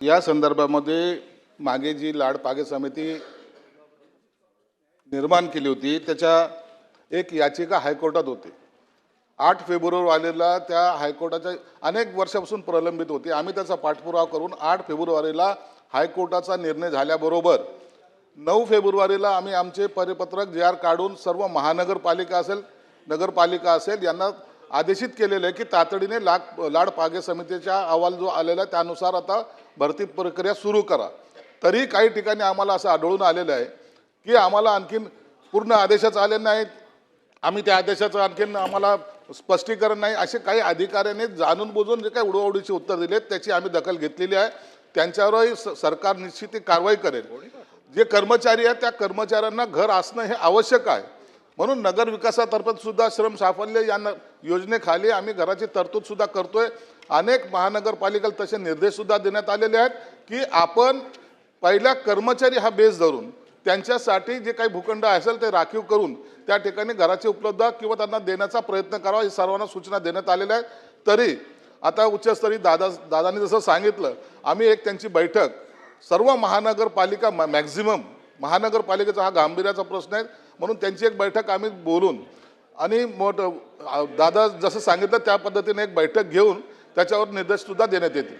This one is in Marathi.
या संदर्भामध्ये मागे जी लाड पागे समिती निर्माण केली होती त्याच्या एक याचिका हायकोर्टात होती. आठ फेब्रुवारीला त्या हायकोर्टाच्या अनेक वर्षापासून प्रलंबित होती. आम्ही त्याचा पाठपुरावा करून आठ फेब्रुवारीला हायकोर्टाचा निर्णय झाल्याबरोबर नऊ फेब्रुवारीला आम्ही आमचे परिपत्रक जे आर काढून सर्व महानगरपालिका असेल नगरपालिका असेल यांना आदेशित केलेलं आहे की तातडीने लाग लाड पागे समितीचा अहवाल जो आलेला आहे त्यानुसार आता भरती प्रक्रिया सुरू करा. तरी काही ठिकाणी आम्हाला असं आढळून आलेलं आहे की आम्हाला आणखीन पूर्ण आदेशच आले नाहीत. आम्ही त्या आदेशाचं आणखीन आम्हाला स्पष्टीकरण नाही. असे काही अधिकाऱ्यांनी जाणून बुजून जे काही उडवाउडीची उत्तर दिलेत त्याची आम्ही दखल घेतलेली आहे. त्यांच्यावरही स- सरकार निश्चित ती कारवाई करेल. जे कर्मचारी आहेत त्या कर्मचाऱ्यांना घर असणं हे आवश्यक आहे. म्हणून नगर विकासातर्फे सुद्धा श्रम साफल्य या न- योजनेखाली आम्ही घराची तरतूदसुद्धा करतो आहे अनेक महानगरपालिकेला तसे निर्देशसुद्धा देण्यात आलेले आहेत की आपण पहिला कर्मचारी हा बेस धरून त्यांच्यासाठी जे काही भूखंड असेल ते राखीव करून त्या ठिकाणी घराची उपलब्ध किंवा त्यांना देण्याचा प्रयत्न करावा ही सर्वांना सूचना देण्यात आलेल्या आहेत. तरी आता उच्चस्तरीय दादा दादांनी जसं सांगितलं आम्ही एक त्यांची बैठक सर्व महानगरपालिका मॅक्झिमम महानगरपालिकेचा हा गांभीर्याचा प्रश्न आहे. म्हणून त्यांची एक बैठक आम्ही बोलून आणि मोठ दादा जसं सांगितलं त्या पद्धतीने एक बैठक घेऊन त्याच्यावर निर्देशसुद्धा देण्यात येतील.